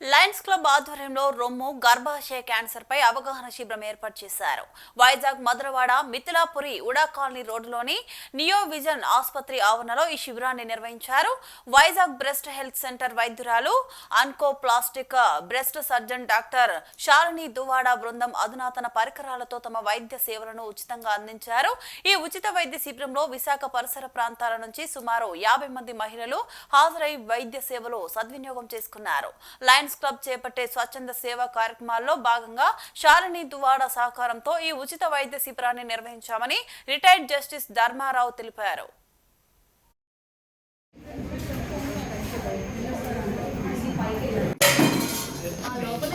Lions club ఆధ్వర్యంలో రొమ్ము గర్భాశయ క్యాన్సర్ పై అవగాహన శిబిరం ఏర్పాటు చేశారు. వైజాగ్ మధురవాడ మిథిలాపురి ఉడా కాలనీ రోడ్డులోని నియో విజన్ ఆసుపత్రి ఆవరణలో ఈ శిబిరాన్ని నిర్వహించారు. Vizag breast health centre వైద్యురాలు onco plastic breast surgeon doctor Shalini Duvvada బృందం అధునాతన పరికరాలతో తమ వైద్య సేవలను ఉచితంగా అందించారు. ఈ ఉచిత వైద్య శిబిరంలో విశాఖ పరిసర ప్రాంతాల నుంచి సుమారు యాభై మంది మహిళలు హాజరై వైద్య సేవలు సద్వినియోగం చేసుకున్నారు. లయన్స్ క్లబ్ చేపట్టే స్వచ్ఛంద సేవా కార్యక్రమాల్లో భాగంగా శాలిని దువాడ సహకారంతో ఈ ఉచిత వైద్య శిబిరాన్ని నిర్వహించామని రిటైర్డ్ జస్టిస్ ధర్మారావు తెలిపారు. ఆ లోపల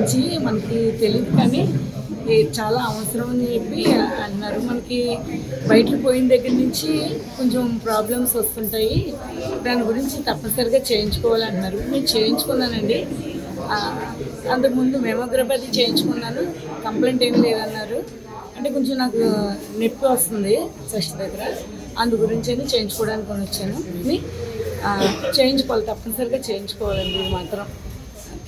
గురించి మనకి తెలియదు కానీ ఇది చాలా అవసరం అని చెప్పి అన్నారు. మనకి బయటకు పోయిన దగ్గర నుంచి కొంచెం ప్రాబ్లమ్స్ వస్తుంటాయి. దాని గురించి తప్పనిసరిగా చేయించుకోవాలన్నారు. నేను చేయించుకున్నానండి. అంతకుముందు మెమోగ్రఫీ చేయించుకున్నాను. కంప్లైంట్ ఏం లేదన్నారు. అంటే కొంచెం నాకు నొప్పి వస్తుంది చెస్ట్ దగ్గర. అందు గురించి అని చేయించుకోవడానికి వచ్చాను చేయించుకోవాలి. తప్పనిసరిగా చేయించుకోవాలండి మాత్రం.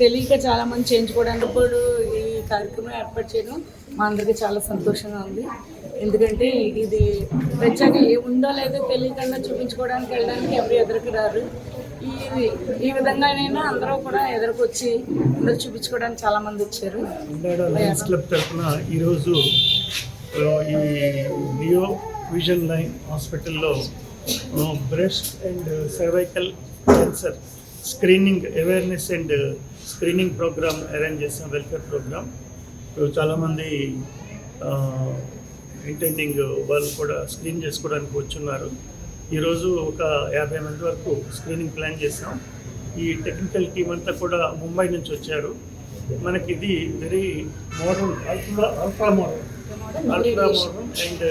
తెలియక చాలా మంది చేయించుకోవడానికి ఇప్పుడు ఈ కార్యక్రమం ఏర్పాటు చేయడం మా అందరికీ చాలా సంతోషంగా ఉంది. ఎందుకంటే ఇది ప్రత్యేక ఏముందో లేదో తెలియకుండా చూపించుకోవడానికి వెళ్ళడానికి ఎవరు ఎదురుకు రారు. ఈ ఈ విధంగానైనా అందరూ కూడా ఎదురుకొచ్చి అందరూ చూపించుకోవడానికి చాలా మంది వచ్చారు. క్లబ్ తరఫున ఈరోజు ఈ నియో విజన్ లైన్ హాస్పిటల్లో breast and cervical cancer screening awareness and screening programme arrange చేసాం వెల్ఫేర్ ప్రోగ్రామ్. చాలామంది ఇంటెండింగ్ వాళ్ళు కూడా స్క్రీన్ చేసుకోవడానికి వచ్చున్నారు. ఈరోజు ఒక యాభై మంది వరకు స్క్రీనింగ్ ప్లాన్ చేసాం ఈ టెక్నికల్ టీం అంతా కూడా ముంబై నుంచి వచ్చారు. మనకి ఇది very modern ultra ultra modern ultra modern and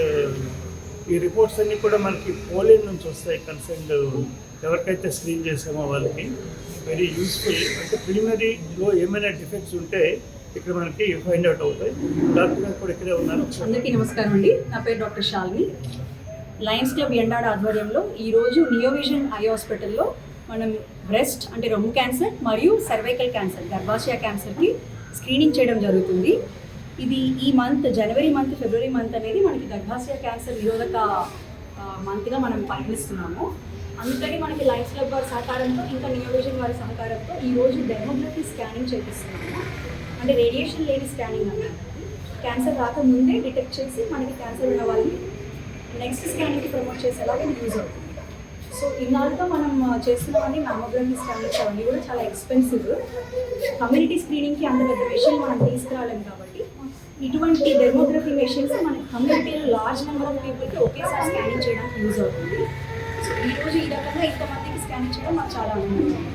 ఈ రిపోర్ట్స్ అన్నీ కూడా మనకి పోలింగ్ నుంచి వస్తాయి కన్సర్న్ ఎవరికైతే స్క్రీన్ చేసామో వాళ్ళకి. వెరీ యూస్ఫుల్ అంటే ప్రిలిమినరీలో ఏమైనా డిఫెక్ట్స్ ఉంటే ఇక్కడ మనకి ఫైండ్ అవుట్ అవుతాయి. డాక్టర్ గారు కూడా ఇక్కడే ఉన్నారు. అందరికీ నమస్కారం అండి. నా పేరు doctor Shalini. Lions Club Endada ఆధ్వర్యంలో ఈరోజు నియోవిజన్ ఐ హాస్పిటల్లో మనం బ్రెస్ట్ అంటే రొమ్ము క్యాన్సర్ మరియు సర్వైకల్ క్యాన్సర్ గర్భాశయ క్యాన్సర్కి స్క్రీనింగ్ చేయడం జరుగుతుంది. ఇది ఈ మంత్ జనవరి మంత్ ఫిబ్రవరి మంత్ అనేది మనకి గర్భాశయ క్యాన్సర్ నిరోధక మంత్గా మనం పరిగణిస్తున్నాము అందుకని మనకి లైఫ్ క్లబ్ వారి సహకారంతో ఇంకా నియోజకవర్గ వారి సహకారంతో ఈరోజు డెమోగ్రఫీ స్కానింగ్ చేపిస్తున్నాము. అంటే రేడియేషన్ లేని స్కానింగ్ అన్నమాట క్యాన్సర్ రాకముందే డిటెక్ట్ చేసి మనకి క్యాన్సర్ ఉన్న వాళ్ళని నెక్స్ట్ స్కానింగ్కి ప్రమోట్ చేసేలాగా యూజ్ అవుతుంది. సో ఇన్నాళ్ళుగా మనం ఆ, చేస్తున్నవన్నీ మామోగ్రఫీ స్కానింగ్స్ అవన్నీ కూడా చాలా ఎక్స్పెన్సివ్ కమ్యూనిటీ స్క్రీనింగ్కి అంత పెద్ద విషయం మనం తీసుకురాలేము కాబట్టి ఇటువంటి డెమోగ్రఫీ మెషిన్స్ మన కమ్యూనిటీలో లార్జ్ నెంబర్ ఆఫ్ పీపుల్కి ఒకేసారి స్కానింగ్ చేయడానికి యూజ్ అవుతుంది. సో ఈరోజు ఈ రకంగా ఇంతమందికి స్కానింగ్ చేయడం మాకు చాలా ఆనందంగా ఉంది.